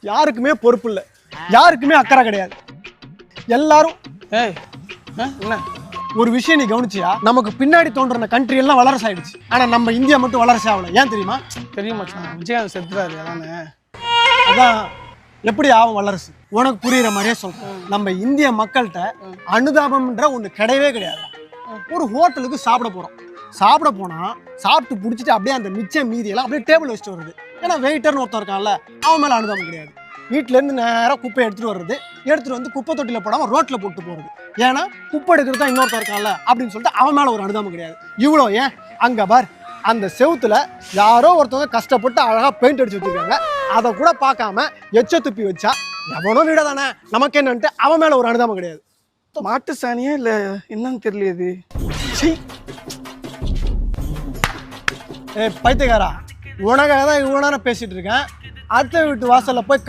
யாருக்குமே பொறுப்பு இல்லை. யாருக்குமே அக்கறை கிடையாது. எல்லாரும் ஏய் என்ன? ஒரு விஷயம் நீ கவனிச்சியா? நமக்கு பின்னாடி தோன்றின கண்ட்ரி எல்லாம் வளரசு ஆயிடுச்சு. ஆனா நம்ம இந்தியா மட்டும் வளரசு ஆகல. ஏன் தெரியுமா? தெரியும் விஜயகாந்த் செத்துறாரு அதானே? அதான் எப்படி ஆகும் வல்லரசு உனக்கு புரியுற மாதிரியே சொல்றேன். நம்ம இந்திய மக்கள்கிட்ட அனுதாபம்ன்ற ஒண்ணு கிடையவே கிடையாது. ஒரு ஹோட்டலுக்கு சாப்பிட போறோம். சாப்பிட போனா சாப்பிட்டு பிடிச்சிட்டு அப்படியே அந்த மிச்சம் மீதியெல்லாம் அப்படியே டேபிள் வச்சுட்டு வருது ஏன்னா வெயிட்டர்னு ஒருத்தன் இருக்கான்ல அவன் மேல அனுதாபம் கிடையாது. வீட்ல இருந்து நேரா குப்பையை எடுத்துட்டு வர்றது எடுத்துட்டு வந்து குப்பை தொட்டில போடாம ரோட்ல போட்டு போறது. ஏன்னா குப்பை எடுக்கிறது தான் இன்னொருத்தன் இருக்கான்ல அப்படின்னு சொல்லிட்டு அவன் மேல ஒரு அனுதாபம் கிடையாது. இவ்வளோ ஏன்? அங்க பார் அந்த செவுத்துல யாரோ ஒருத்தவங்க கஷ்டப்பட்டு அழகா பெயிண்ட் அடிச்சு வச்சிருக்காங்க. அதை கூட பார்க்காம எச்ச துப்பி வச்சா எவனோ வீட தானே? நமக்கு என்னன்ட்டு அவன் மேல ஒரு அனுதாபம் கிடையாது. மாட்டு சாணியா இல்ல என்னன்னு தெரியல இது. ஏய் பைத்தியக்காரா. உனக்காக தான் இவ்வளோ நேரம் பேசிகிட்டு இருக்கேன். அடுத்த வீட்டு வாசலில் போய்